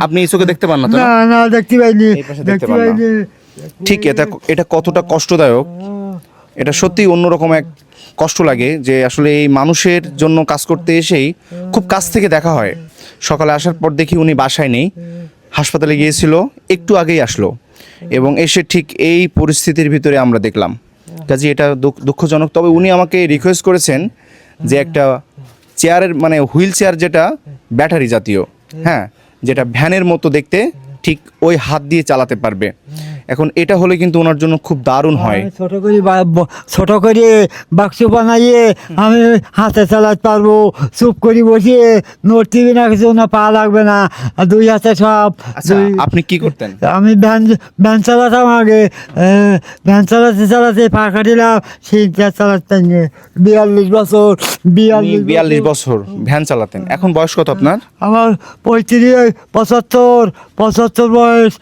আপনি এই চোখে দেখতে পান না তো না? না দেখতে পাইনি। দেখতে। পাইনি। ঠিক এটা এটা কতটা কষ্টদায়ক? এটা সত্যি অন্যরকম এক কষ্ট লাগে যে আসলে এই মানুষের জন্য কাজ করতে এসেই খুব কাছ থেকে দেখা হয়। সকালে আসার পর দেখি উনি বাসায় নেই। হাসপাতালে গিয়েছিল একটু আগেই আসলো। এবং এসে ঠিক এই পরিস্থিতির ভিতরে আমরা দেখলাম। কাজে এটা দুঃখ- দুঃখজনক। তবে উনি আমাকে রিকোয়েস্ট করেছেন যে একটা চেয়ারের মানে হুইল চেয়ার যেটা ব্যাটারি জাতীয়। হ্যাঁ যেটা ভ্যানের মতো দেখতে ঠিক ওই হাত দিয়ে চালাতে পারবে। এখন এটা হলে কিন্তু ওনার জন্য খুব দারুণ হয়। ছোট করে ছোট করে বাক্স বানাইয়ে আমি হাতে চালাতে পারব চুপ করে বসিয়ে নড়তে না কিছু না পা লাগবে না দুই হাতে সব আচ্ছা আপনি কি করতেন? আমি ভ্যান ভ্যান চালাতাম আগে ভ্যান চালাতে চালাতে পা কাটিলাম সেইটা চালাতে পারিনি। বিয়াল্লিশ বছর বিয়াল্লিশ বিয়াল্লিশ বছর। ভ্যান চালাতেন। এখন বয়স কত আপনার? আমার পঁয়ত্রিশ পঁচাত্তর পঁচাত্তর বয়স